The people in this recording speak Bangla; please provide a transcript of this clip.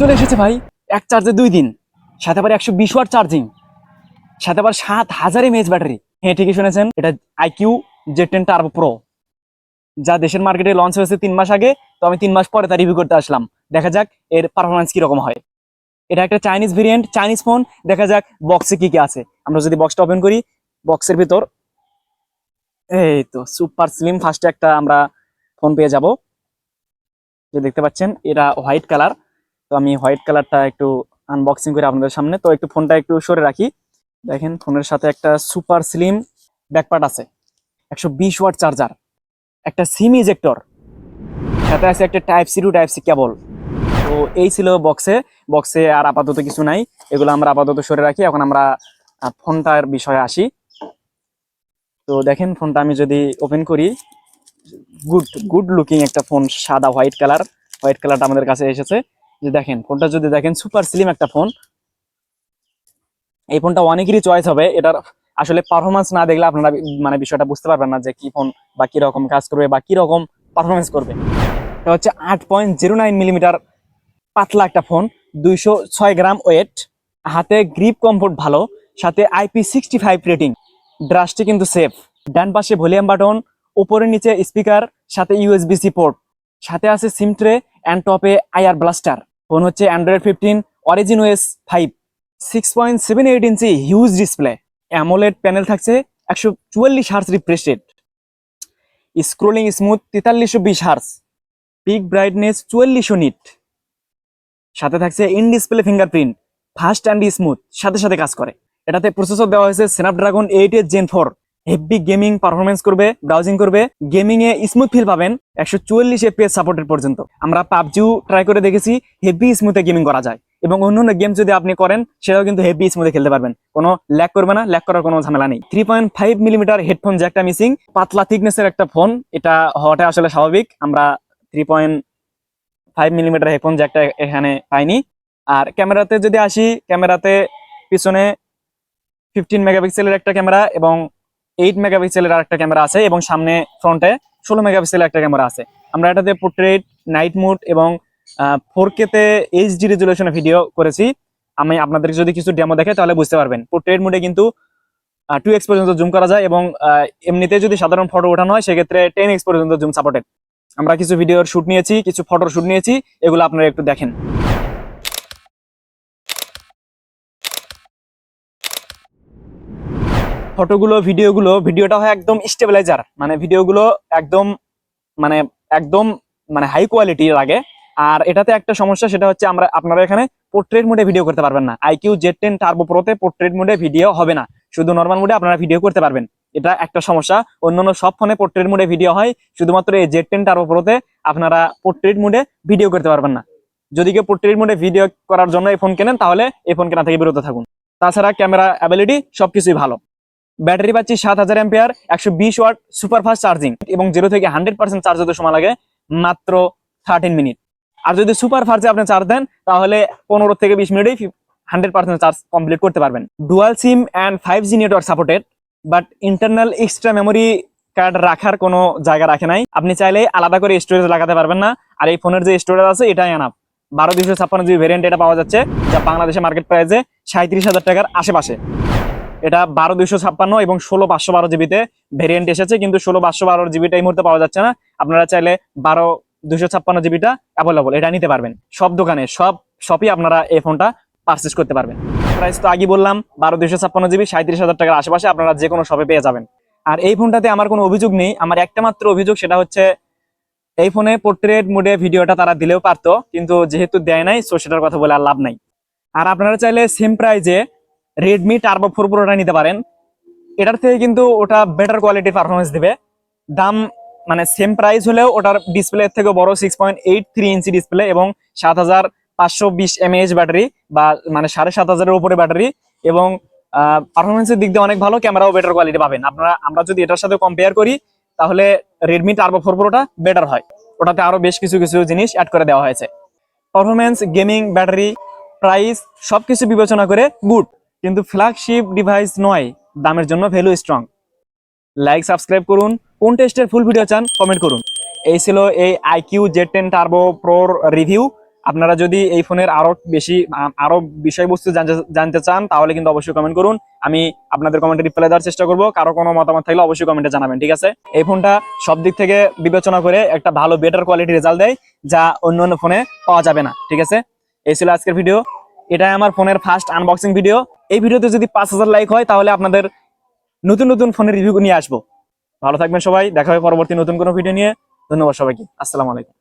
চলে এসেছে ভাই, এক চার্জে দুই দিন। সাথে আবার একশো বিশ ওয়াট চার্জিং সাথে আবার সাত হাজার এমএএচ ব্যাটারি হ্যাঁ ঠিকই শুনেছেন, এটা iQOO Z ten turbo pro যা দেশের মার্কেটে লঞ্চ হয়েছে তিন মাস আগে, তো আমি তিন মাস পরে তা রিভিউ করতে আসলাম। দেখা যাক এর পারফরমেন্স কীরকম হয়। এটা একটা চাইনিজ ভেরিয়েন্ট চাইনিজ ফোন দেখা যাক বক্সে কি কি আছে। আমরা যদি বক্সটা ওপেন করি বক্সের ভিতর, এই তো সুপার স্লিম ফার্স্টে একটা আমরা ফোন পেয়ে যাব। যে দেখতে পাচ্ছেন, এটা হোয়াইট কালার তো আমি হোয়াইট কালারটা একটু আনবক্সিং করে আপনাদের সামনে। তো একটু ফোনটা একটু সরে রাখি। দেখেন, ফোনের সাথে একটা সুপার স্লিম ব্যাকপার্ট আছে। একশো বিশ ওয়াট চার্জার একটা সিম ইজেক্টর সাথে আছে একটা type C to type C cable তো এই ছিল বক্সে বক্সে আর আপাতত কিছু নাই। এগুলো আমরা আপাতত সরে রাখি। এখন আমরা ফোনটার বিষয়ে আসি। তো দেখেন, ফোনটা আমি যদি ওপেন করি গুড গুড লুকিং একটা ফোন, সাদা হোয়াইট কালার। হোয়াইট কালারটা আমাদের কাছে এসেছে। যে দেখেন, ফোনটা যদি দেখেন সুপার স্লিম একটা ফোন এই ফোনটা অনেকেরই চয়েস হবে। এটার আসলে পারফরমেন্স না দেখলে আপনারা মানে বিষয়টা বুঝতে পারবেন না যে কি ফোন বা রকম কাজ করবে বা কি রকম পারফরমেন্স করবে। এটা হচ্ছে আট পয়েন্ট জিরো নাইন মিলিমিটার পাতলা একটা ফোন দুইশো ছয় গ্রাম ওয়েট হাতে গ্রিপ কমফোর্ট ভালো, সাথে আইপি সিক্সটি ফাইভ রেটিং ড্রাসটি কিন্তু সেফ ডান পাশে ভলিউম বাটন উপরে নিচে স্পিকার সাথে ইউএসবি সি পোর্ট সাথে আছে সিম ট্রে অ্যান্ড টপে আইআর ব্লাস্টার ফোন হচ্ছে Android fifteen Origin OS five six point seven eight inch huge display AMOLED panel থাকছে একশো চুয়াল্লিশ hertz refresh rate scrolling smooth তেতাল্লিশশো বিশ হার্স পিক ব্রাইটনেস চুয়াল্লিশশো নিট সাথে থাকছে in display fingerprint fast and smooth সাথে সাথে কাজ করে। এটাতে প্রসেসর দেওয়া হয়েছে স্ন্যাপড্রাগন এইট এর Gen four heavy gaming performance করবে, ব্রাউজিং করবে গেমিং এ স্মুথ ফিল পাবেন একশো চুয়াল্লিশ এফপিএস সাপোর্টের পর্যন্ত। আমরা পাবজিও ট্রাই করে দেখেছি, হেভি স্মুথে গেমিং করা যায়। এবং অন্যান্য গেম যদি আপনি করেন, সেটাও কিন্তু হেভি স্মুথে খেলতে পারবেন। কোনো ল্যাক করবে না ল্যাক করার কোনো ঝামেলা নেই। Three point five millimetre headphone যে একটা মিসিং পাতলা থিকনেসের একটা ফোন এটা হওয়াটা আসলে স্বাভাবিক। আমরা three point five millimetre headphone জ্যাকটা এখানে পাইনি। আর ক্যামেরাতে যদি আসি, ক্যামেরাতে পিছনে ফিফটিন মেগাপিক্সেলের একটা ক্যামেরা এবং এইট মেগাপিক্সেলের আর একটা ক্যামেরা আছে এবং সামনে ফ্রন্টে ষোলো মেগাপিক্সেলের একটা ক্যামেরা আছে। আমরা এটাতে পোর্ট্রেট নাইট মুড এবং ফোর কেতে এইচডি রেজুলেশনে ভিডিও করেছি। আমি আপনাদের যদি কিছু ডেমো দেখে তাহলে বুঝতে পারবেন। পোর্ট্রেট মুডে কিন্তু টু এক্স পর্যন্ত জুম করা যায় এবং এমনিতে যদি সাধারণ ফটো ওঠানো হয়, সেক্ষেত্রে টেন এক্স পর্যন্ত জুম সাপোর্টেড আমরা কিছু ভিডিওর শুট নিয়েছি, কিছু ফটোর শুট নিয়েছি, এগুলো আপনারা একটু দেখেন। ফটোগুলো ভিডিওগুলো ভিডিওটা হয় একদম স্টেবিলাইজার মানে ভিডিওগুলো একদম মানে একদম মানে হাই কোয়ালিটি লাগে আর এটাতে একটা সমস্যা, সেটা হচ্ছে আমরা, আপনারা এখানে পোর্ট্রেট মোডে ভিডিও করতে পারবেন না। আইকিউ জেড টেন টার্বো প্রোতে পোর্ট্রেট মোডে ভিডিও হবে না। শুধু নর্মাল মোডে আপনারা ভিডিও করতে পারবেন। এটা একটা সমস্যা। অন্যান্য সব ফোনে পোর্ট্রেট মোডে ভিডিও হয়। শুধুমাত্র এই জেড টেন টার্বো প্রোতে আপনারা পোর্ট্রেট মোডে ভিডিও করতে পারবেন না। যদি কেউ পোর্ট্রেট মোডে ভিডিও করার জন্য এই ফোন কেনেন, তাহলে এই ফোন কেনা থেকে বিরত থাকুন। তাছাড়া ক্যামেরা অ্যাবিলিটি সবকিছুই ভালো। ব্যাটারি পাচ্ছি সাত হাজার এম্পিয়ার একশো বিশ ওয়াট সুপারফাস্ট চার্জিং এবং জিরো থেকে হান্ড্রেড পার্সেন্ট চার্জ হতে সময় লাগে মাত্র থার্টিন মিনিট। আর যদি সুপার ফাস্টে আপনি চার্জ দেন, তাহলে পনেরো থেকে বিশ মিনিটেই হান্ড্রেড পার্সেন্ট চার্জ কমপ্লিট করতে পারবেন। Dual SIM and five G network supported but internal extra memory card রাখার কোনো জায়গা রাখে নাই। আপনি চাইলে আলাদা করে স্টোরেজ লাগাতে পারবেন না, আর এই ফোনের যে স্টোরেজ আছে, এটাই আনাপ বারো দুশো ছাপ্পান্ন জিবি ভেরিয়েন্ট এটা পাওয়া যাচ্ছে, যা বাংলাদেশে মার্কেট প্রাইসে সাঁত্রিশ হাজার টাকার আশেপাশে। এটা বারো দুইশো ছাপ্পান্ন এবং ষোলো পাঁচশো বারো জিবিতে ভেরিয়েন্ট এসেছে, কিন্তু ষোলো পাঁচশো বারো জিবিটা এই মুহূর্তে পাওয়া যাচ্ছে না। আপনারা চাইলে বারো দুইশো ছাপ্পান্ন জিবিটা অ্যাভেলেবল এটা নিতে পারবেন। সব দোকানে, সব শপই আপনারা এই ফোনটা পারচেস করতে পারবেন। প্রাইস তো আগে বললাম, বারো দুইশো ছাপ্পান্ন জিবি, সাঁত্রিশ হাজার টাকার আশেপাশে আপনারা যে কোনো শপে পেয়ে যাবেন। আর এই ফোনটাতে আমার কোনো অভিযোগ নেই, আমার একটা মাত্র অভিযোগ, সেটা হচ্ছে এই ফোনে পোর্ট্রেট মোডে ভিডিওটা তারা দিলেও পারতো, কিন্তু যেহেতু দেয় নাই সো সেটার কথা বলে আর লাভ নাই। আর আপনারা চাইলে সেম প্রাইজে রেডমি টার্বো ফোর প্রোটা নিতে পারেন। এটার থেকে কিন্তু ওটা বেটার কোয়ালিটির পারফরমেন্স দিবে। দাম মানে সেম প্রাইস হলেও ওটার ডিসপ্লে থেকে বড় six point eight three inch display এবং সাত হাজার পাঁচশো বিশ এমএএইচ ব্যাটারি বা মানে সাড়ে সাত হাজারের উপরে ব্যাটারি এবং পারফরমেন্সের দিক দিয়ে অনেক ভালো ক্যামেরাও বেটার কোয়ালিটি পাবেন। আপনারা, আমরা যদি এটার সাথে কম্পেয়ার করি, তাহলে রেডমি টার্বো ফোর প্রোটা বেটার হয়। ওটাতে আরও বেশ কিছু কিছু জিনিস অ্যাড করে দেওয়া হয়েছে। পারফরমেন্স গেমিং ব্যাটারি প্রাইস সবকিছু বিবেচনা করে গুড কিন্তু ফ্ল্যাগশিপ ডিভাইস নয়, দামের জন্য ভ্যালু স্ট্রং লাইক সাবস্ক্রাইব করুন, কোন টেস্টের ফুল ভিডিও চান কমেন্ট করুন। এই ছিল এই আইকিউ জেড টেন টার্বো প্রোর রিভিউ আপনারা যদি এই ফোনের আরও বেশি আ- আরও বিষয়বস্তু জানতে চান, তাহলে কিন্তু অবশ্যই কমেন্ট করুন। আমি আপনাদের কমেন্টে রিপ্লাই দেওয়ার চেষ্টা করব। কারও কোনো মতামত থাকলে অবশ্যই কমেন্টে জানাবেন, ঠিক আছে? এই ফোনটা সব দিক থেকে বিবেচনা করে একটা ভালো বেটার কোয়ালিটি রেজাল্ট দেয়, যা অন্য অন্য ফোনে পাওয়া যাবে না, ঠিক আছে? এই ছিল আজকের ভিডিও এটাই আমার ফোনের ফার্স্ট আনবক্সিং ভিডিও এই ভিডিওতে যদি পাঁচ হাজার লাইক হয়, তাহলে আপনাদের নতুন নতুন ফোনের রিভিউ নিয়ে আসব। ভালো থাকবেন সবাই, দেখা হবে পরবর্তী নতুন কোনো ভিডিও নিয়ে। ধন্যবাদ সবাইকে। আসসালামু আলাইকুম।